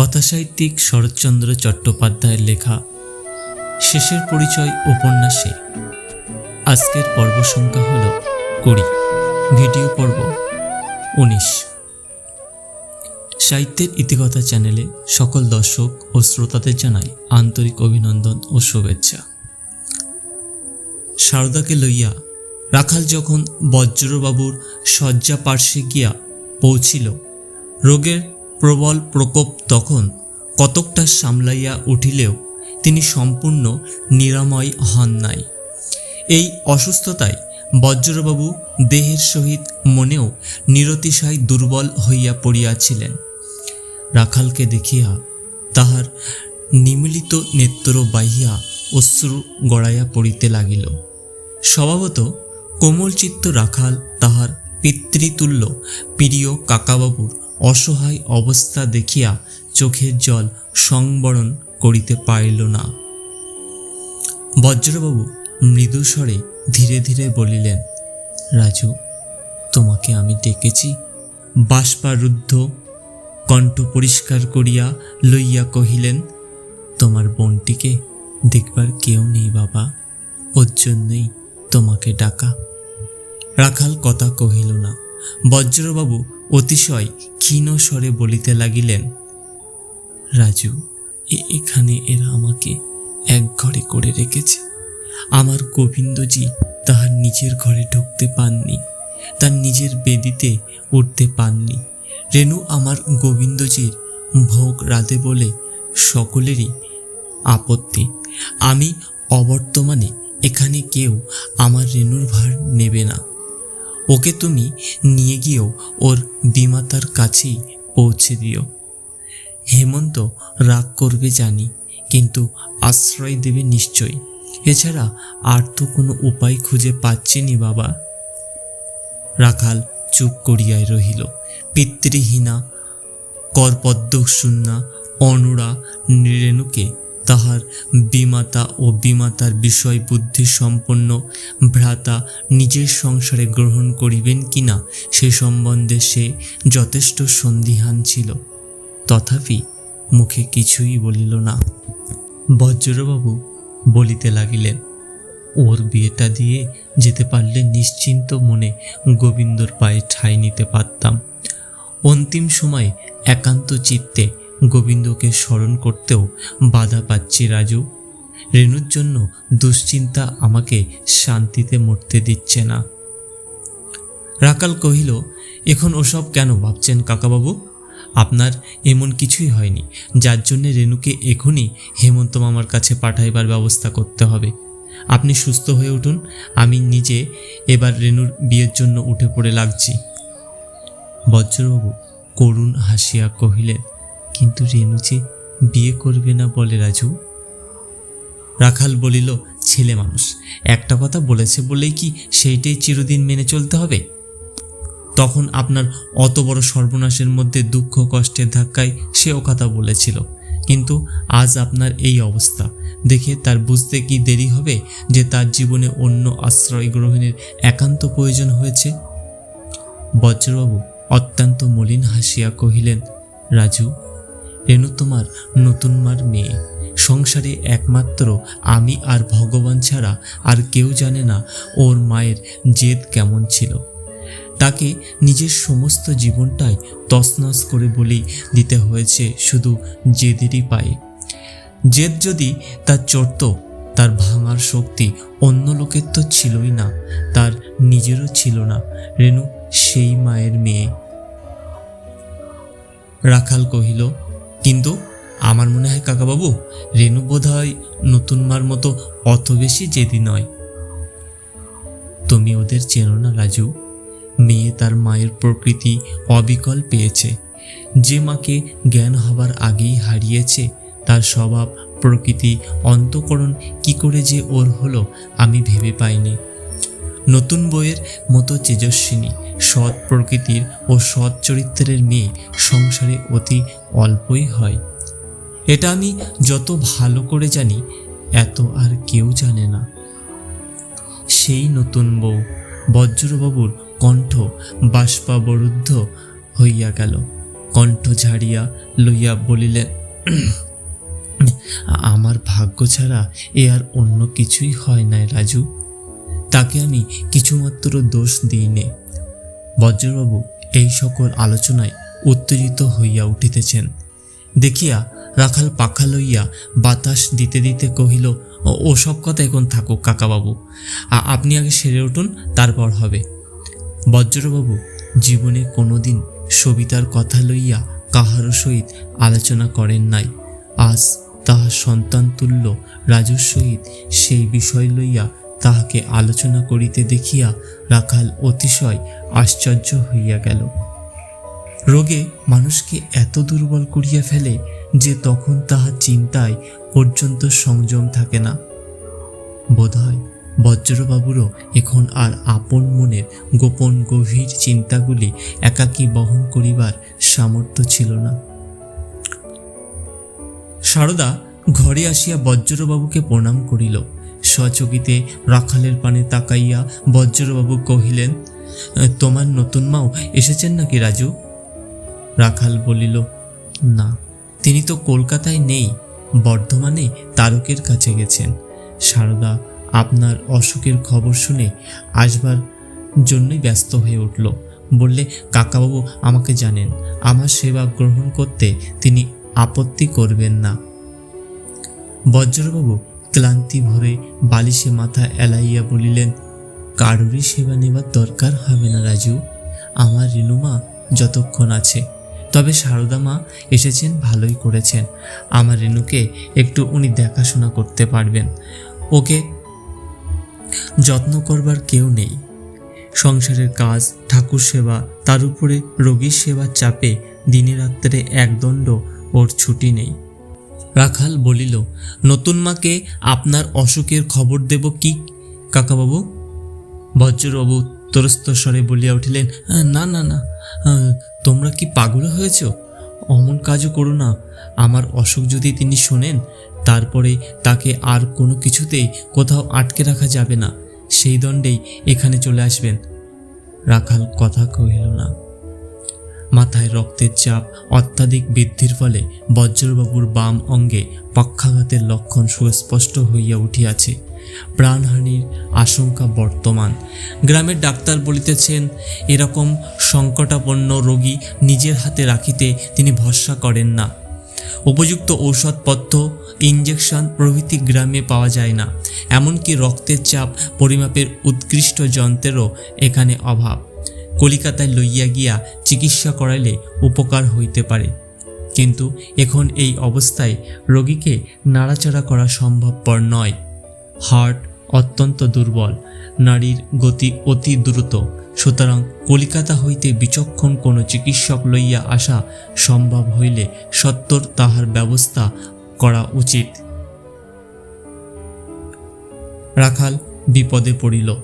কথাসাহিত্যিক শরৎচন্দ্র চট্টোপাধ্যায়ের লেখা শেষের পরিচয় উপন্যাসে। আজকের পর্ব সংখ্যা হল কুড়ি। ভিডিও পর্ব উনিশ। সাহিত্যের ইতিকথা চ্যানেলে সকল দর্শক ও শ্রোতাদের জানাই আন্তরিক অভিনন্দন ও শুভেচ্ছা। সারদাকে লইয়া রাখাল যখন বজ্রবাবুর শয্যা পার্শ্বে গিয়া পৌঁছিল, রোগের প্রবল প্রকোপ তখন কতকটা সামলাইয়া উঠিলেও তিনি সম্পূর্ণ নিরাময় হন নাই। এই অসুস্থতায় বজ্রবাবু দেহের সহিত মনেও নিরতিশয় দুর্বল হইয়া পড়িয়াছিলেন। রাখালকে দেখিয়া তাহার নিমিলিত নেত্র বাহিয়া অশ্রু গড়াইয়া পড়িতে লাগিল। স্বভাবত কোমলচিত্ত রাখাল তাহার পিতৃতুল্য প্রিয় কাকাবাবুর অসহায় অবস্থা দেখিয়া চোখের জল সংবরণ করিতে পারিল না। বজ্রবাবু মৃদু স্বরে ধীরে ধীরে বলিলেন, রাজু, তোমাকে আমি ডেকেছি। বাষ্পারুদ্ধ কণ্ঠ পরিষ্কার করিয়া লইয়া কহিলেন, তোমার বোনটিকে দেখবার কেউ নেই বাবা, ওর জন্যই তোমাকে ডাকা। রাখাল কথা কহিল না। বজ্রবাবু অতিশয় ক্ষীণ স্বরে বলিতে লাগিলেন, রাজু এখানে এরা আমাকে এক ঘরে করে রেখেছে। আমার গোবিন্দজি তাহার নিজের ঘরে ঢুকতে পাননি, তার নিজের বেদিতে উঠতে পাননি। রেণু আমার গোবিন্দজির ভোগ রাধে বলে সকলেরই আপত্তি। আমি অবর্তমানে এখানে কেউ আমার রেণুর ভার নেবে না। ওকে তুমি নিয়ে গিয়েও ওর বিমাতার কাছেই পৌঁছে দিও। হেমন্ত রাগ করবে জানি, কিন্তু আশ্রয় দেবে নিশ্চয় এছাড়া আর তো কোনো উপায় খুঁজে পাচ্ছিনি বাবা। রাখাল চুপ করিয়াই রহিল। পিতৃহীনা করপদ্মশূন্যা অনুরা রেণুকে তাহার বিমাতা ও বিমাতার বিষয় বুদ্ধি সম্পন্ন ভ্রাতা নিজের সংসারে গ্রহণ করিবেন কিনা সে সম্বন্ধে সে যথেষ্ট সন্দিহান ছিল। তথাপি মুখে কিছুই বলিল না। বজ্রবাবু বলিতে লাগিলেন, ওর বিয়েটা দিয়ে যেতে পারলে নিশ্চিন্ত মনে গোবিন্দর পায়ে ঠাঁই নিতে পারতাম। অন্তিম সময়ে একান্ত চিত্তে গোবিন্দকে স্মরণ করতেও বাধা পাচ্ছি রাজু। রেণুর জন্য দুশ্চিন্তা আমাকে শান্তিতে মরতে দিচ্ছে না। রাকাল কহিল, এখন ওসব কেন ভাবছেন কাকাবাবু? আপনার এমন কিছুই হয়নি। যার জন্য রেণুকে এখনই হেমন্ত মামার কাছে পাঠাইবার ব্যবস্থা করতে হবে। আপনি সুস্থ হয়ে উঠুন। আমি নিজে এবার রেণুর বিয়ের জন্য উঠে পড়ে লাগছি। বজ্রবাবু করুণ হাসিয়া কহিলেন কিন্তু রেণু যে বিয়ে করবে না বলে রাজু? রাখাল বলিল, ছেলে মানুষ, একটা কথা বলেছে বলেই কি সেইটাই চিরদিন মেনে চলতে হবে? তখন আপনার অত বড় সর্বনাশের মধ্যে দুঃখ কষ্টের ধাক্কায় সেও কথা বলেছিল। কিন্তু আজ আপনার এই অবস্থা। দেখে তার বুঝতে কি দেরি হবে যে তার জীবনে অন্য আশ্রয় গ্রহণের একান্ত প্রয়োজন হয়েছে? বজ্রবাবু অত্যন্ত মলিন হাসিয়া কহিলেন, রাজু রেণু তোমার নতুন মার মেয়ে। সংসারে একমাত্র আমি আর ভগবান ছাড়া আর কেউ জানে না ওর মায়ের জেদ কেমন ছিল। তাকে নিজের সমস্ত জীবনটাই তছনছ করে বলি দিতে হয়েছে শুধু জেদেরই পায়ে। জেদ যদি তার চড়ত, তার ভাঙার শক্তি অন্য লোকের তো ছিলই না, তার নিজেরও ছিল না, রেণু সেই মায়ের মেয়ে। রাখাল কহিল কিন্তু আমার মনে হয় কাকাবাবু, রেণু বোধ হয় নতুন মার মতো অত বেশি জেদি নয়। তুমি ওদের চেনো না রাজু। মেয়ে তার মায়ের প্রকৃতি অবিকল পেয়েছে। যে মাকে জ্ঞান হবার আগেই হারিয়েছে, তার স্বভাব, প্রকৃতি, অন্তকরণ কি করে যে ওর হলো আমি ভেবে পাইনি। নতুন বইয়ের মতো তেজস্বিনী, সৎ প্রকৃতির ও সৎ চরিত্রের মেয়ে সংসারে অতি অল্পই হয়। এটা আমি যত ভালো করে জানি, এত আর কেউ জানে না। সেই নতুন বউ, বজ্রবাবুর কণ্ঠ বাষ্পাবরুদ্ধ হইয়া গেল। কণ্ঠ ঝাড়িয়া লইয়া বলিলেন আমার ভাগ্য ছাড়া এ আর অন্য কিছুই হয় নাই রাজু। তাকে আমি কিছুমাত্র দোষ দিই নে বজ্রবাবু এই সকল আলোচনায় উত্তেজিত হইয়া উঠিতেছেন। দেখিয়া রাখাল পাখা লইয়া বাতাস দিতে দিতে কহিল, "ও- ওসব কথা এখন থাকুক কাকাবাবু। আপনি আগে সেরে উঠুন, তারপর হবে। বজ্রবাবু জীবনে কোনোদিন সবিতার কথা লইয়া কাহারও সহিত আলোচনা করেন নাই। আজ তাহার সন্তান তুল্য রাজুর সহিত সেই বিষয় লইয়া তাহাকে আলোচনা করিতে দেখিয়া রাখাল অতিশয় আশ্চর্য হইয়া গেল। রোগে মানুষকে এত দুর্বল করিয়া ফেলে যে তখন তাহার চিন্তায় পর্যন্ত সংযম থাকে না। বোধহয় বজ্রবাবুরও এখন আর আপন মনের গোপন গভীর চিন্তাগুলি একাকী বহন করিবার সামর্থ্য ছিল না। সারদা ঘরে আসিয়া বজ্রবাবুকে প্রণাম করিল। স্বচকিতে রাখালের পানে তাকাইয়া বজ্রবাবু কহিলেন তোমার নতুন মাও এসেছেন নাকি রাজু? রাখাল বলিল, না, তিনি তো কলকাতায় নেই, বর্ধমানে তারকের কাছে গেছেন। সারদা আপনার অসুখের খবর শুনে আসবার জন্যই ব্যস্ত হয়ে উঠল। বললে, কাকাবাবু, আমাকে জানেন, আমার সেবা গ্রহণ করতে তিনি আপত্তি করবেন না। বজ্রবাবু ক্লান্তি ভরে বালিশে মাথা এলাইয়া বলিলেন, কারোরই সেবা নেবার দরকার হবে না রাজু। আমার রেণুমা যতক্ষণ আছে, তবে সারদা মা এসেছেন, ভালোই করেছেন। আমার রেণুকে একটু উনি দেখাশোনা করতে পারবেন। ওকে যত্ন করবার কেউ নেই। সংসারের কাজ, ঠাকুর সেবা, তার উপরে রোগীর সেবার চাপে দিনে রাত্রে একদণ্ড ওর ছুটি নেই। রাখাল বলিল, নতুন মাকে আপনার অসুখের খবর দেব কি? কাকাবাবু বজ্রবাবু তরস্ত স্বরে বলিয়া উঠিলেন, না না না, তোমরা কি পাগল হয়েছ? অমন কাজও করো না। আমার অসুখ যদি তিনি শোনেন, তারপরে তাকে আর কোনো কিছুতেই কোথাও আটকে রাখা যাবে না। সেই দণ্ডেই এখানে চলে আসবেন। রাখাল কথা কহিল না। মাথায় রক্তের চাপ, অত্যাধিক বৃদ্ধির ফলে বজ্রবাবুর বাম অঙ্গে পক্ষাঘাতের লক্ষণ সুস্পষ্ট হইয়া উঠিয়াছে। প্রাণহানির আশঙ্কা বর্তমান। গ্রামের ডাক্তার বলিতেছেন, এরকম সংকটাপন্ন রোগী নিজের হাতে রাখিতে তিনি ভরসা করেন না। উপযুক্ত ঔষধপত্র ইঞ্জেকশন প্রভৃতি গ্রামে পাওয়া যায় না। এমনকি রক্তের চাপ, পরিমাপের উৎকৃষ্ট যন্ত্রেরও এখানে অভাব। কলিকাতায় লইয়া গিয়া চিকিৎসা করাইলে উপকার হইতে পারে। কিন্তু এখন এই অবস্থায় রোগীকে নাড়াচাড়া করা সম্ভবপর নয়। হার্ট অত্যন্ত দুর্বল, নারীর গতি অতি দ্রুত, সুতরাং কলিকাতা হইতে বিচক্ষণ কোনো চিকিৎসক লইয়া আসা সম্ভব হইলে সত্তর তাহার ব্যবস্থা করা উচিত। রাখাল বিপদে পড়িল।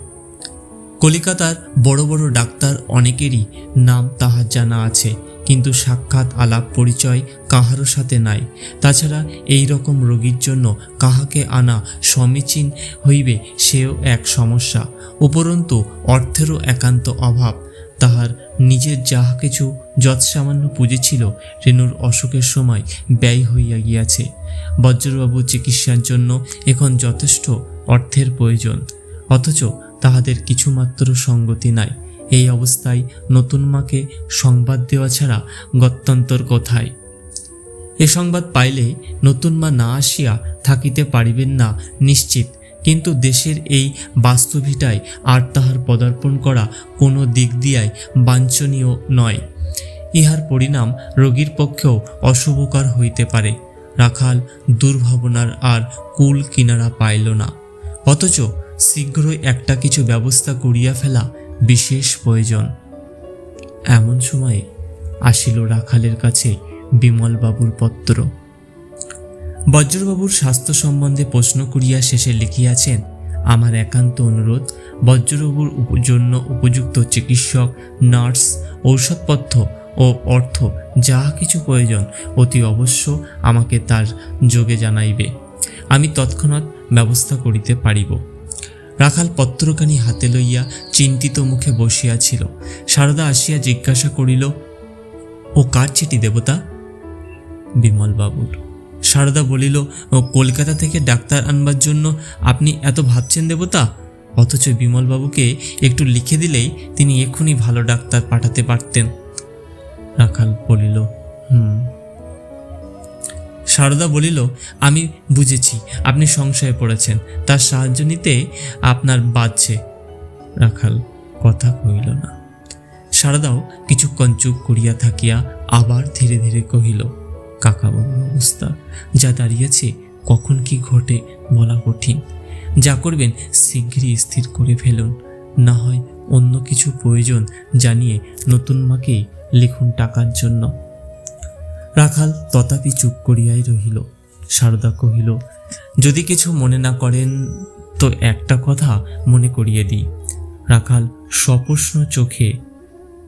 কলিকাতার বড় বড় ডাক্তার অনেকেরই নাম তাহার জানা আছে, কিন্তু সাক্ষাৎ আলাপ পরিচয় কাহারও সাথে নাই। তাছাড়া এই রকম রোগীর জন্য কাহাকে আনা সমীচীন হইবে সেও এক সমস্যা। উপরন্তু অর্থেরও একান্ত অভাব। তাহার নিজের যাহা কিছু যৎসামান্য পুঁজি ছিল রেণুর অসুখের সময় ব্যয় হইয়া গিয়াছে। বজ্রবাবু চিকিৎসার জন্য এখন যথেষ্ট অর্থের প্রয়োজন। অথচ তাহাদের কিছুমাত্র সঙ্গতি নাই। এই অবস্থায় নতুন মাকে সংবাদ দেওয়া ছাড়া গত্যন্তর কোথায়? এ সংবাদ পাইলে নতুন মা না আসিয়া থাকিতে পারিবেন না নিশ্চিত, কিন্তু দেশের এই বাস্তবিটায় আর তাহার পদার্পণ করা কোনো দিক দিয়াই বাঞ্ছনীয় নয়। ইহার পরিণাম রোগীর পক্ষেও অশুভকর হইতে পারে। রাখাল দুর্ভাবনার আর কুল কিনারা পাইল না। অথচ শীঘ্রই একটা কিছু ব্যবস্থা করিয়া ফেলা বিশেষ প্রয়োজন। এমন সময়ে আসিল রাখালের কাছে বিমলবাবুর পত্র। বজ্রবাবুর স্বাস্থ্য সম্বন্ধে প্রশ্ন করিয়া শেষে লিখিয়াছেন, আমার একান্ত অনুরোধ, বজ্রবাবুর জন্য উপযুক্ত চিকিৎসক, নার্স ঔষধপত্র ও অর্থ যাহা কিছু প্রয়োজন, অতি অবশ্য আমাকে তার যোগে জানাইবে। আমি তৎক্ষণাৎ ব্যবস্থা করিতে পারিব। রাখাল পত্রখানি হাতে লইয়া চিন্তিত মুখে বসিয়াছিল সারদা আসিয়া জিজ্ঞাসা করিল, ও কার চিঠি দেবতা? বিমলবাবুর। সারদা বলিল, ও কলকাতা থেকে ডাক্তার আনবার জন্য আপনি এত ভাবছেন দেবতা? অথচ বিমলবাবুকে একটু লিখে দিলেই তিনি এক্ষুনি ভালো ডাক্তার পাঠাতে পারতেন। রাখাল বলিল, হুম। সারদা বলিল, আমি বুঝেছি, আপনি সংশয়ে পড়েছেন। তার সাহায্য নিতে আপনার বাজছে রাখাল কথা কহিল না। সারদাও কিছুক্ষণ চুপ করিয়া থাকিয়া আবার ধীরে ধীরে কহিল কাকাবাবুর অবস্থা যা দাঁড়িয়েছে কখন কি ঘটে বলা কঠিন। যা করবেন শীঘ্রই স্থির করে ফেলুন। না হয় অন্য কিছু প্রয়োজন জানিয়ে নতুন মাকেই লিখুন টাকার জন্য। রাখাল তথাপি চুপ করিয়াই রহিল। সারদা কহিল, যদি কিছু মনে না করেন, তো একটা কথা মনে করিয়ে দিই। রাখাল সপ্রশ্ন চোখে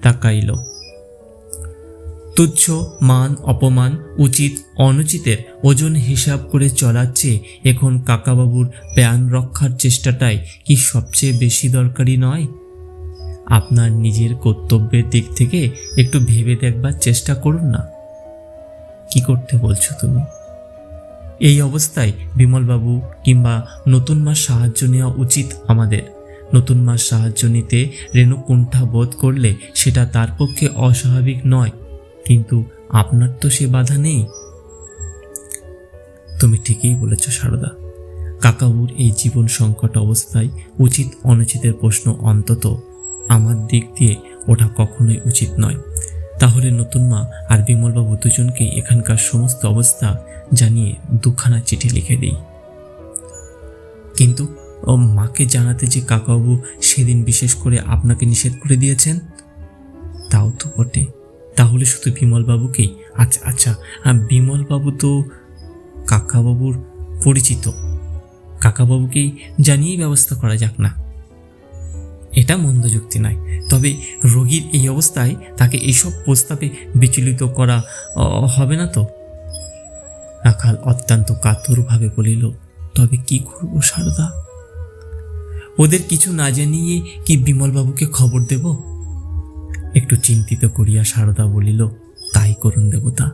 তাকাইল, তুচ্ছ, মান, অপমান, উচিত, অনুচিতের ওজন হিসাব করে চলার চেয়ে এখন কাকাবাবুর প্যান রক্ষার চেষ্টাটাই কি সবচেয়ে বেশি দরকারি নয়? আপনার নিজের কর্তব্যের দিক থেকে একটু ভেবে দেখবার চেষ্টা করুন না। কি করতে বলছো তুমি? এই অবস্থায় বিমলবাবু কিংবা নতুন মাস সাহায্য নেওয়া উচিত আমাদের। নতুন মাস সাহায্য নিতে রেণু কুণ্ঠা বোধ করলে সেটা তার পক্ষে অস্বাভাবিক নয়, কিন্তু আপনার তো সে বাধা নেই। তুমি ঠিকই বলেছ, সারদা। কাকাবুর এই জীবন সংকট অবস্থায় উচিত অনুচিতের প্রশ্ন অন্তত আমার দিক দিয়ে ওঠা কখনোই উচিত নয়। তাহলে নতুন মা আর বিমলবাবু দুজনকে এখানকার সমস্ত অবস্থা জানিয়ে দুখানা চিঠি লিখে দিই। কিন্তু, ও মাকে জানাতে যে কাকাবাবু সেদিন বিশেষ করে আপনাকে নিষেধ করে দিয়েছেন? তাও তো বটে। তাহলে শুধু বিমলবাবুকেই? আচ্ছা আচ্ছা বিমলবাবু তো কাকাবাবুর পরিচিত। কাকাবাবুকেই জানিয়েই ব্যবস্থা করা যাক না। এটা মন্দ যুক্তি নয়। তবে রোগীর এই অবস্থায় তাকে এইসব প্রস্তাবে বিচলিত করা হবে না তো? রাখাল অত্যন্ত কাতরভাবে বলিল, তবে কি করব সারদা? ওদের কিছু না জানিয়ে কি বিমলবাবুকে খবর দেব? একটু চিন্তিত করিয়া সারদা বলিল, তাই করুন দেবতা।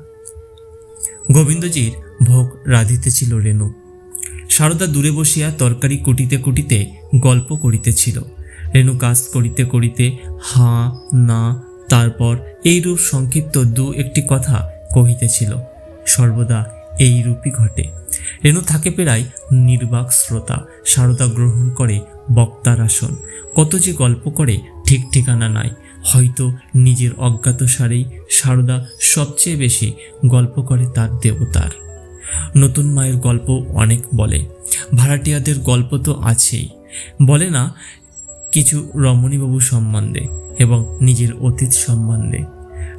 গোবিন্দজির ভোগ রাধিতেছিল রেণু। সারদা দূরে বসিয়া তরকারি কুটিতে কুটিতে গল্প করিতেছিল। রেণু কাজ করিতে করিতে হাঁ, না, তারপর এইরূপ সংক্ষিপ্ত দু একটি কথা কহিতেছিল। সর্বদা এই রূপই ঘটে। রেণু থাকে প্রায় নির্বাক শ্রোতা, সারদা গ্রহণ করে বক্তার আসন। কত যে গল্প করে, ঠিক ঠিকানা নাই। হয়তো নিজের অজ্ঞাত সারেই সারদা সবচেয়ে বেশি গল্প করে তার দেবতার। নতুন মায়ের গল্প অনেক বলে। ভাড়াটিয়াদের গল্প তো আছেই। বলে না কিছু রমণীবাবু সম্বন্ধে এবং নিজের অতীত সম্বন্ধে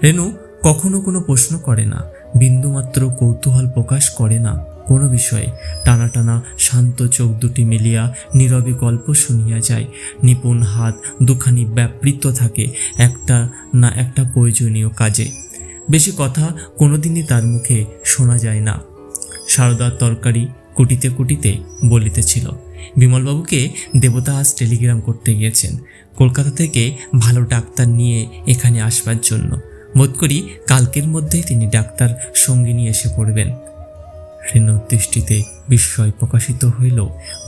রেণু কখনো কোনো প্রশ্ন করে না, বিন্দুমাত্র কৌতূহল প্রকাশ করে না কোনো বিষয়ে। টানা টানা শান্ত চোখ দুটি মিলিয়া নীরবে গল্প শুনিয়া যায়। নিপুণ হাত দুখানি ব্যাপৃত থাকে একটা না একটা প্রয়োজনীয় কাজে। বেশি কথা কোনোদিনই তার মুখে শোনা যায় না। সারদার তরকারি কুটিতে কুটিতে বলিতেছিল। বিমলবাবুকে দেবতা আজ টেলিগ্রাম করতে গিয়েছেন। কলকাতা থেকে ভালো ডাক্তার নিয়ে এখানে আসবার জন্য। বোধ করি কালকের মধ্যেই তিনি ডাক্তার সঙ্গে নিয়ে এসে পড়বেন। রেণুর দৃষ্টিতে বিস্ময় প্রকাশিত হইল,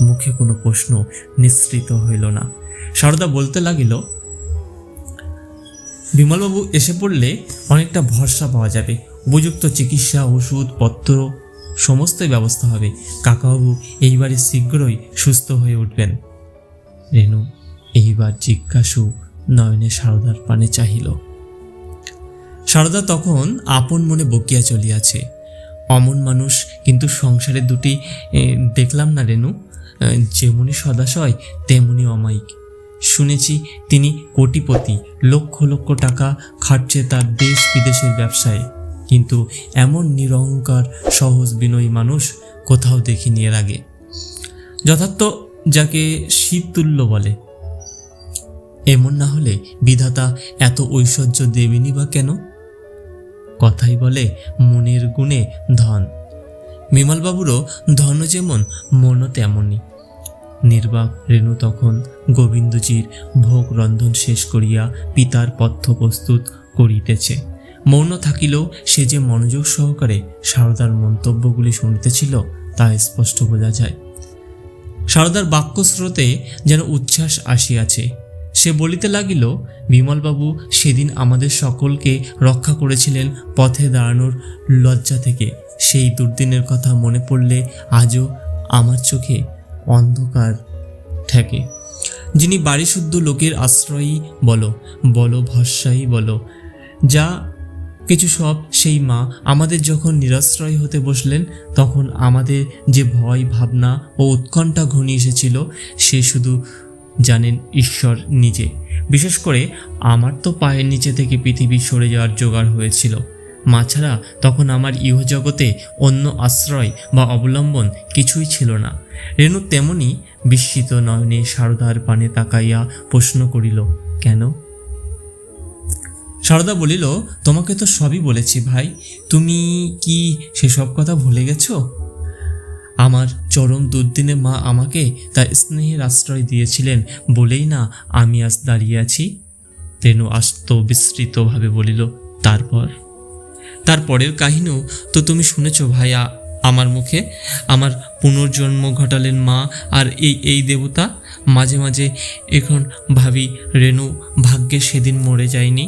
মুখে কোনো প্রশ্ন নিঃসৃত হইল না। সারদা বলতে লাগিল, বিমলবাবু এসে পড়লে অনেকটা ভরসা পাওয়া যাবে। উপযুক্ত চিকিৎসা ওষুধ পত্র সমস্তই ব্যবস্থা হবে। কাকাবাবু এইবারে শীঘ্রই সুস্থ হয়ে উঠবেন। রেণু এইবার জিজ্ঞাসু নয়নে সারদার পানে চাহিল। সারদা তখন আপন মনে বকিয়া চলিয়াছে। অমন মানুষ কিন্তু সংসারে দুটি দেখলাম না রেণু? এ, যেমনি সদাশয় তেমনি অমায়িক। শুনেছি তিনি কোটিপতি লক্ষ লক্ষ টাকা খাটছে তার দেশ বিদেশের ব্যবসায়। কিন্তু এমন নিরহংকার, সহজ বিনয়ী মানুষ কোথাও দেখিনি এর আগে। যথার্থ যাকে শীততুল্য বলে। এমন না হলে বিধাতা এত ঐশ্বর্য দেবেনি বা কেন? কথাই বলে মনের গুণে ধন। বিমলবাবুরও ধন যেমন, মনও তেমনই। নির্বাক রেণু তখন গোবিন্দজির ভোগ রন্ধন শেষ করিয়া পিতার পথ্য প্রস্তুত করিতেছে। মৌন থাকিলেও সে যে মনোযোগ সহকারে সারদার মন্তব্যগুলি শুনতেছিল, তা স্পষ্ট বোঝা যায়। সারদার বাক্যস্রোতে যেন উচ্ছ্বাস আসিয়াছে। সে বলিতে লাগিল, বিমলবাবু, সেদিন আমাদের সকলকে রক্ষা করেছিলেন পথে দাঁড়ানোর লজ্জা থেকে। সেই দুর্দিনের কথা মনে পড়লে আজও আমার চোখে অন্ধকার ঠেকে। যিনি বাড়িশুদ্ধ লোকের আশ্রয়ই বলো বলো ভরসাই বলো, যা কিছু সব সেই মা আমাদের যখন নিরাশ্রয় হতে বসলেন, তখন আমাদের যে ভয়, ভাবনা ও উৎকণ্ঠা ঘনিয়ে এসেছিল, সে শুধু জানেন ঈশ্বর নিজে। বিশেষ করে আমার তো পায়ের নিচে থেকে পৃথিবী সরে যাওয়ার জোগাড় হয়েছিল। মা ছাড়া তখন আমার ইহজগতে অন্য আশ্রয় বা অবলম্বন কিছুই ছিল না। রেণু তেমনি বিস্মিত নয়নে সারদার পানে তাকাইয়া প্রশ্ন করিল, কেন? সারদা বলিল, তোমাকে তো সবই বলেছি ভাই। তুমি কি সেসব কথা ভুলে গেছো? আমার চরম দুর্দিনে মা আমাকে তার স্নেহের আশ্রয় দিয়েছিলেন। বলেই না আমি আজ দাঁড়িয়ে আছি? রেণু আস্ত বিস্তৃতভাবে বলিল, তারপর? তারপরের কাহিনীও তো তুমি শুনেছ ভাই আমার মুখে। আমার পুনর্জন্ম ঘটালেন মা আর এই এই দেবতা। মাঝে মাঝে এখন ভাবি রেণু ভাগ্যে সেদিন মরে যায়নি।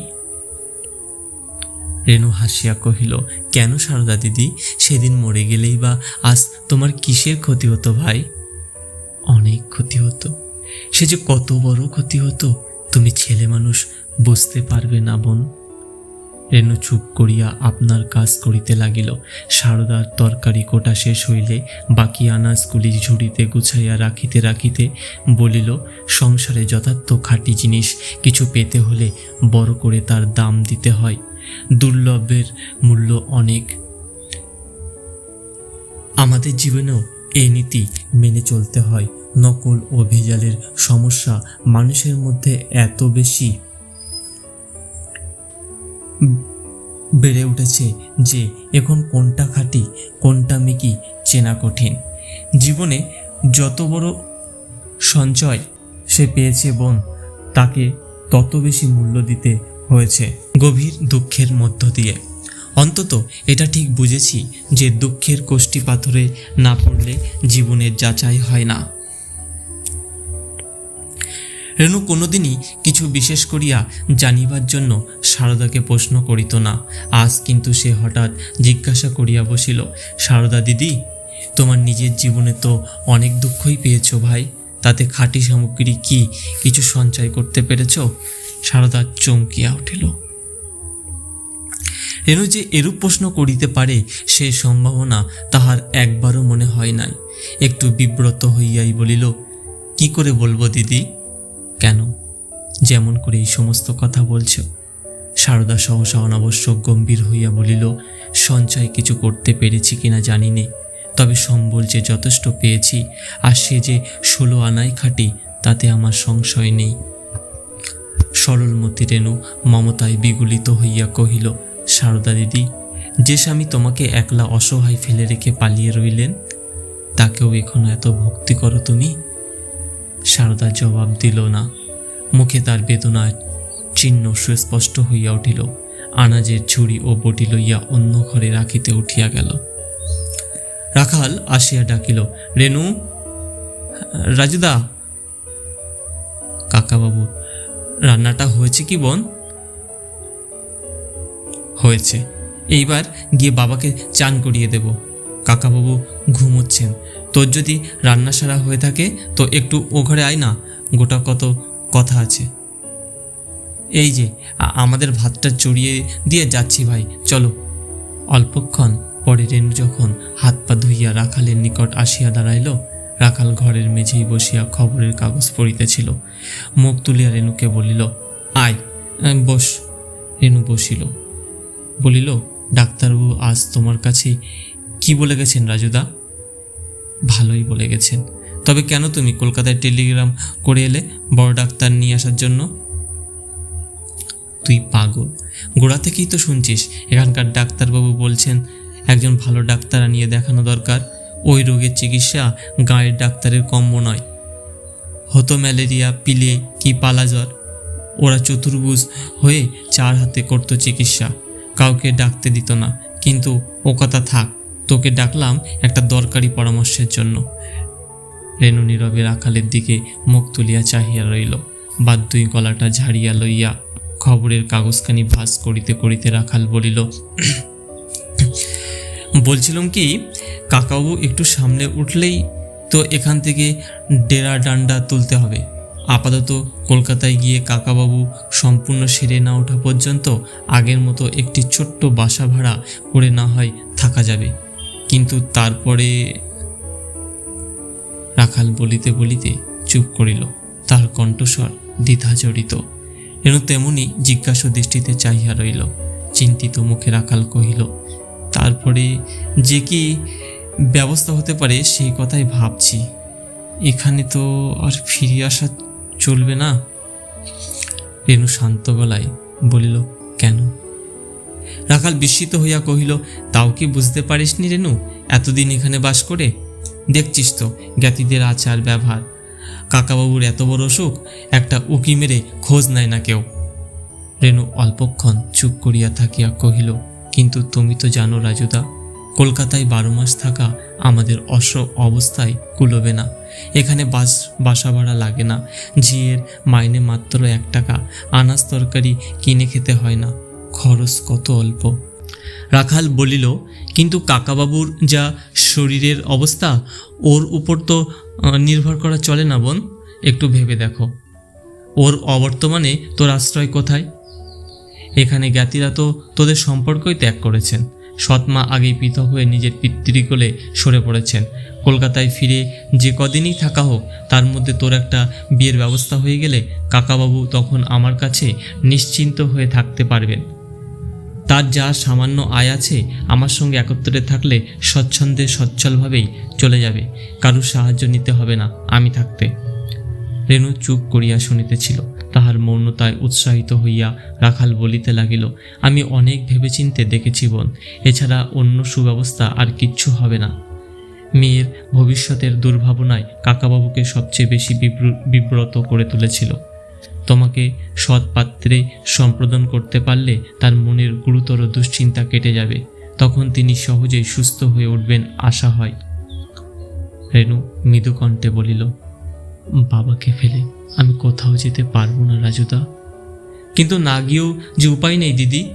রেণু হাসিয়া কহিল, কেন সারদা দিদি? সেদিন মরে গেলেই বা আজ তোমার কিসের ক্ষতি হতো ভাই? অনেক ক্ষতি হতো। সে যে কত বড় ক্ষতি হতো, তুমি ছেলে মানুষ বুঝতে পারবে না বোন। রেণু চুপ করিয়া আপনার কাজ করিতে লাগিল। সারদার তরকারি কোটা শেষ হইলে বাকি আনাজগুলি ঝুড়িতে গুছাইয়া রাখিতে রাখিতে বলিল, সংসারে যথার্থ খাঁটি জিনিস কিছু পেতে হলে বড় করে তার দাম দিতে হয়। দুর্লভের মূল্য অনেক। আমাদের জীবনেও এই নীতি মেনে চলতে হয়। নকল ও ভেজালের সমস্যা মানুষের মধ্যে এত বেশি বেড়ে উঠেছে যে এখন কোনটা খাঁটি, কোনটা মিকি চেনা কঠিন। জীবনে যত বড় সঞ্চয় সে পেয়েছে বোন, তাকে তত বেশি মূল্য দিতে হয়েছে। গভীর দুঃখের মধ্য দিয়ে। অন্তত এটা ঠিক বুঝেছি যে দুঃখের কোষ্টি পাথরে না পড়লে জীবনের যাচাই হয় না। রেণু কোনোদিনই কিছু বিশেষ করিয়া জানিবার জন্য সারদাকে প্রশ্ন করিত না। আজ কিন্তু সে হঠাৎ জিজ্ঞাসা করিয়া বসিল, সারদা দিদি, তোমার নিজের জীবনে তো অনেক দুঃখই পেয়েছ ভাই। তাতে খাঁটি সামগ্রী কি কিছু সঞ্চয় করতে পেরেছ? সারদা চমকিয়া উঠিল। রেণু যে এরূপ প্রশ্ন করিতে পারে, সে সম্ভাবনা তাহার একবারও মনে হয় নাই। একটু বিব্রত হইয়াই বলিল, কি করে বলব দিদি? কেন? যেমন করে এই সমস্ত কথা বলছো। সারদা সহসা অনাবশ্যক গম্ভীর হইয়া বলিল, সঞ্চয় কিছু করতে পেরেছি কিনা জানি নে, তবে সম্বল যে যথেষ্ট পেয়েছি, আর সে যে ষোলো আনাই খাটি, তাতে আমার সংশয় নেই। সরলমতি রেণু মমতায় বিগুলিত হইয়া কহিল সারদা দিদি, যে স্বামী তোমাকে একলা অসহায় ফেলে রেখে পালিয়ে রইলেন, তাকেও এখনও এত ভক্তি করো তুমি? সারদা জবাব দিল না। মুখে তার বেদনার চিহ্ন সুস্পষ্ট হইয়া উঠিল। আনাজের ঝুড়ি ও বটি লইয়া অন্য ঘরে রাখিতে উঠিয়া গেল। রাখাল আসিয়া ডাকিল, রেণু, রাজুদা! কাকাবাবু, রান্নাটা হয়েছে কি বোন? হয়েছে। এইবার গিয়ে বাবাকে চান করিয়ে দেব। কাকাবাবু ঘুমোচ্ছেন। তোর যদি রান্না সারা হয়ে থাকে, তো একটু ও ঘরে আয় না, গোটা কত কথা আছে। এই যে আমাদের ভাতটা চড়িয়ে দিয়ে যাচ্ছি ভাই, চলো। অল্পক্ষণ পরে রেণু যখন হাত পা ধুইয়া রাখালের নিকট আসিয়া দাঁড়াইল, রাখাল ঘরের মেঝেই বসিয়া খবরের কাগজ পড়িতেছিল। মুখ তুলিয়া রেণুকে বলিল, আয় বস। রেণু বসিল। বলিল, ডাক্তারবাবু, আজ তোমার কাছে কি বলে গেছেন রাজুদা? ভালোই বলে গেছেন। তবে কেন তুমি কলকাতায় টেলিগ্রাম করে এলে বড় ডাক্তার নিয়ে আসার জন্য? তুই পাগল। গোড়া থেকেই তো শুনছিস, এখানকার ডাক্তারবাবু বলছেন একজন ভালো ডাক্তার আনিয়ে দেখানো দরকার। ওই রোগের চিকিৎসা গাঁয়ের ডাক্তারের কম্য নয়। হতো ম্যালেরিয়া, পিলে কি পালা জ্বর? ওরা চতুর্ভুজ হয়ে চার হাতে করতো চিকিৎসা। কাউকে ডাকতে দিত না। কিন্তু ও কথা থাক, তোকে ডাকলাম একটা দরকারি পরামর্শের জন্য। রেণু নীরবে রাখালের দিকে মুখ তুলিয়া চাহিয়া রইল। বাদ্যই গলাটা ঝাড়িয়া লইয়া খবরের কাগজখানি ভাস করিতে করিতে রাখাল বলিল, বলছিলাম কি কাকাবু একটু সামনে উঠলেই তো এখান থেকে ডেরা ডান্ডা তুলতে হবে। আপাতত কলকাতায় গিয়ে কাকাবাবু সম্পূর্ণ সেরে না ওঠা পর্যন্ত আগের মতো একটি ছোট্ট বাসা ভাড়া করে না হয় থাকা যাবে। কিন্তু তারপরে রাখাল বলিতে বলিতে চুপ করিল। তার কণ্ঠস্বর দ্বিধা জড়িত যেন তেমনি জিজ্ঞাসা দৃষ্টিতে চাহিয়া রইল। চিন্তিত মুখে রাখাল কহিল, তারপরে যে কি ব্যবস্থা হতে পারে সেই কথাই ভাবছি। এখানে তো আর ফিরে আসা চলবে না? রেণু শান্ত গলায় বলিল, কেন? রাখাল বিস্মিত হইয়া কহিল, তাও কি বুঝতে পারিসনি রেণু? এতদিন এখানে বাস করে? দেখছিস তো, জ্ঞাতিদের আচার ব্যবহার। কাকাবাবুর এত বড় অসুখ একটা উকি মেরে খোঁজ নেয় না কেউ। রেণু অল্পক্ষণ চুপ করিয়া থাকিয়া কহিল, কিন্তু তুমি তো জানো রাজুদা, কলকাতায় বারো মাস থাকা আমাদের অস অবস্থায় কুলবে না। এখানে বাস, বাসা ভাড়া লাগে না। ঝিয়ের মাইনে মাত্র এক টাকা। আনাজ তরকারি কিনে খেতে হয় না। খরচ কত অল্প। রাখাল বলিল, কিন্তু কাকাবাবুর যা শরীরের অবস্থা, ওর উপর তো নির্ভর করা চলে না বোন। একটু ভেবে দেখো। ওর অবর্তমানে তোর আশ্রয় কোথায়? এখানে জ্ঞাতিরা তো তোদের সম্পর্কই ত্যাগ করেছেন। সৎমা আগেই পৃথক হয়ে নিজের পিতৃকোলে সরে পড়েছেন। কলকাতায় ফিরে যে কদিনই থাকা হোক, তার মধ্যে তোর একটা বিয়ের ব্যবস্থা হয়ে গেলে কাকাবাবু তখন আমার কাছে নিশ্চিন্ত হয়ে থাকতে পারবেন। তার যা সামান্য আয় আছে, আমার সঙ্গে একত্রে থাকলে স্বচ্ছন্দে সচ্ছলভাবেই চলে যাবে। কারুর সাহায্য নিতে হবে না, আমি থাকতে। রেণু চুপ করিয়া শুনিতেছিল। তাহার মৌনতায় উৎসাহিত হইয়া রাখাল বলিতে লাগিল, আমি অনেক ভেবেচিন্তে দেখেছি বোন, এছাড়া অন্য সুব্যবস্থা আর কিচ্ছু হবে না। মেয়ের ভবিষ্যতের দুর্ভাবনায় কাকাবাবুকে সবচেয়ে বেশি বিব্র- বিব্রত করে তুলেছিল। তোমাকে সৎ পাত্রে সম্প্রদান করতে পারলে তার মনের গুরুতর দুশ্চিন্তা কেটে যাবে। তখন তিনি সহজেই সুস্থ হয়ে উঠবেন আশা হয়। রেণু মৃদু কণ্ঠে বলিল বাবাকে ফেলে। আমি কোথাও যেতে পারব না, রাজুদা। কিন্তু না গিয়েও যে উপায় নেই, দিদি।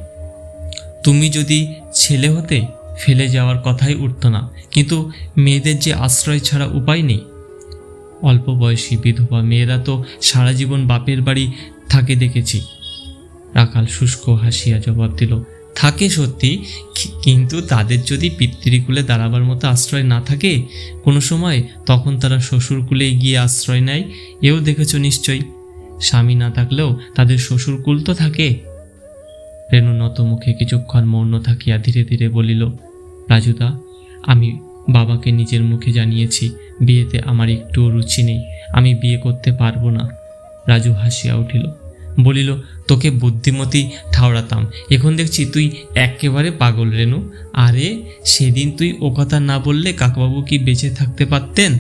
তুমি যদি ছেলে হতে ফেলে যাওয়ার কথাই উঠতো না, কিন্তু মেয়েদের যে আশ্রয় ছাড়া উপায় নেই। অল্প বয়সী বিধবা মেয়েরা তো সারা জীবন বাপের বাড়ি থাকে দেখেছি। রাখাল শুষ্ক হাসিয়া জবাব দিল থাকে সত্যি কিন্তু তাদের যদি পিতৃকুলে দাঁড়াবার মতো আশ্রয় না থাকে, কোনো সময় তখন তারা শ্বশুরকুলে গিয়ে আশ্রয় নেয়, এও দেখেছ নিশ্চয়ই। স্বামী না থাকলেও তাদের শ্বশুরকুল তো থাকে। রেণু নত মুখে কিছুক্ষণ মৌন থাকিয়া ধীরে ধীরে বলিল, রাজুদা, আমি বাবাকে নিজের মুখে জানিয়েছি, বিয়েতে আমার একটুও রুচি নেই, আমি বিয়ে করতে পারব না। রাজু হাসিয়া উঠিল বলিল, তোকে বুদ্ধিমতী ঠাওরাতাম। এখন দেখছি তুই একেবারে পাগল রেনু আরে, সেদিন তুই ও কথা না বললে কাকাবাবু কি বেঁচে থাকতে পারতেন?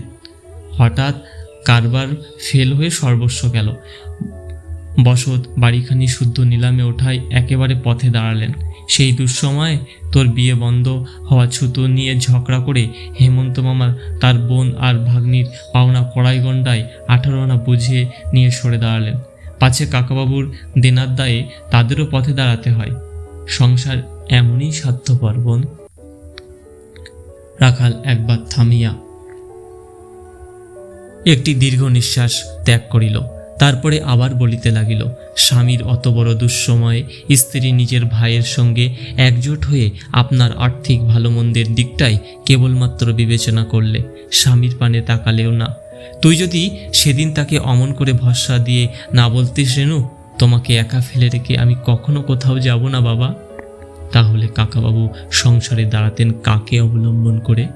হঠাৎ কারবার ফেল হয়ে সর্বস্ব গেল। বসত বাড়িখানি শুদ্ধ নিলামে ওঠায় একেবারে পথে দাঁড়ালেন। সেই দুঃসময় তোর বিয়ে বন্ধ হওয়া ছুতো নিয়ে ঝগড়া করে হেমন্ত মামা তার বোন আর ভাগ্নির পাওনা কড়াই গন্ডায় আঠারো আনা বুঝিয়ে নিয়ে সরে দাঁড়ালেন। পাছে কাকাবাবুর দেনার দায়ে তাদেরও পথে দাঁড়াতে হয়। সংসার এমনই স্বার্থপর বোন রাখাল একবার থামিয়া একটি দীর্ঘ নিঃশ্বাস ত্যাগ করিল, তারপরে আবার বলিতে লাগিল, স্বামীর অত বড় দুঃসময়ে স্ত্রী নিজের ভাইয়ের সঙ্গে একজোট হয়ে আপনার আর্থিক ভালো মন্দের দিকটাই কেবলমাত্র বিবেচনা করলে, স্বামীর পানে তাকালেও না। তুই যদি সেদিন তাকে অমন করে ভরসা দিয়ে না বলতিস রেনু তোমাকে একা ফেলে রেখে আমি কখনো কোথাও যাব না বাবা। তাহলে কাকাবাবু সংসারে দাঁড়াতেন কাকে অবলম্বন করে?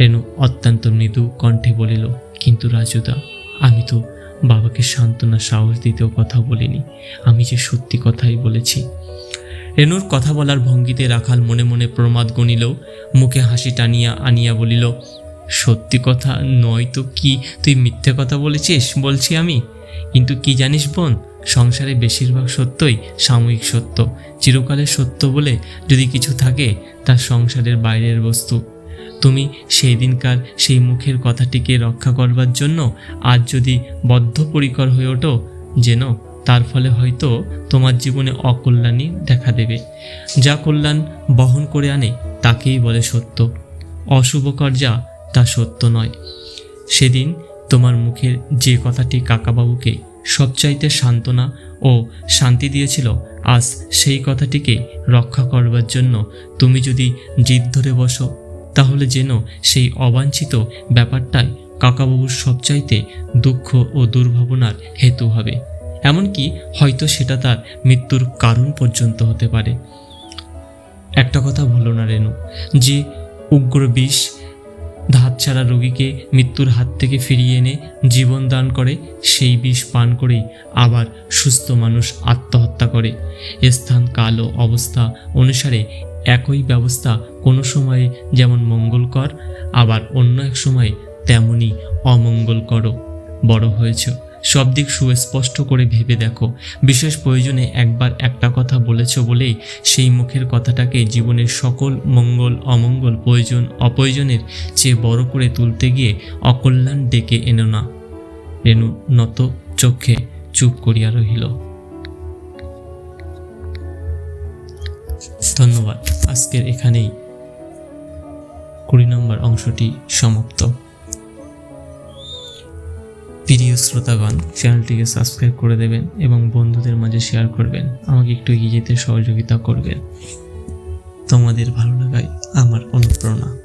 রেনু অত্যন্ত মৃদু কণ্ঠে বলিল, কিন্তু রাজুদা, আমি তো বাবাকে সান্ত্বনা সাহস দিতেও কথা বলিনি। আমি যে সত্যি কথাই বলেছি। রেনুর কথা বলার ভঙ্গিতে রাখাল মনে মনে প্রমাদ গণিল, মুখে হাসি টানিয়া আনিয়া বলিল সত্যি কথা নয় তো কি? তুই মিথ্যে কথা বলেছিস, বলছি আমি। কিন্তু কি জানিস বোন, সংসারে বেশিরভাগ সত্যই সাময়িক সত্য। চিরকালের সত্য বলে যদি কিছু থাকে, তা সংসারের বাইরের বস্তু। তুমি সেই দিনকার সেই মুখের কথাটিকে রক্ষা করবার জন্য আজ যদি বদ্ধপরিকর হয়ে ওঠো, যেন তার ফলে হয়তো তোমার জীবনে অকল্যাণই দেখা দেবে। যা কল্যাণ বহন করে আনে, তাকেই বলে সত্য। অশুভকর যা তা সত্য নয়। সেদিন তোমার মুখের যে কথাটি কাকাবাবুকে সবচাইতে সান্ত্বনা ও শান্তি দিয়েছিল, আজ সেই কথাটিকে রক্ষা করবার জন্য তুমি যদি জিদ ধরে বসো, তাহলে যেন সেই অবাঞ্ছিত ব্যাপারটাই কাকাবাবুর সবচাইতে দুঃখ ও দুর্ভাবনার হেতু হবে। এমনকি হয়তো সেটা তার মৃত্যুর কারণ পর্যন্ত হতে পারে। একটা কথা ভুলো না রেনু যে উগ্র বিষ ধাত ছাড়া রোগীকে মৃত্যুর হাত থেকে ফিরিয়ে এনে জীবন দান করে, সেই বিষ পান করেই আবার সুস্থ মানুষ আত্মহত্যা করে। স্থান কাল ও অবস্থা অনুসারে একই ব্যবস্থা কোনো সময়ে যেমন মঙ্গলকর, আবার অন্য এক সময় তেমনই অমঙ্গলকরও। বড় হয়েছ। সব দিক সুস্পষ্ট করে ভেবে দেখো। বিশেষ প্রয়োজনে একবার একটা কথা বলেছ বলেই সেই মুখের কথাটাকে জীবনের সকল মঙ্গল, অমঙ্গল, প্রয়োজন, অপ্রয়োজনের চেয়ে বড় করে তুলতে গিয়ে অকল্যাণ ডেকে এনো না। রেণু নত চোখে চুপ করিয়া রহিল। ধন্যবাদ। আজকের এখানেই কুড়ি নম্বর অংশটি সমাপ্ত। প্রিয় শ্রোতাগণ, চ্যানেলটিকে সাবস্ক্রাইব করে দেবেন এবং বন্ধুদের মাঝে শেয়ার করবেন। আমাকে একটু এগিয়ে যেতে সহযোগিতা করবেন। তোমাদের ভালো লাগায় আমার অনুপ্রেরণা।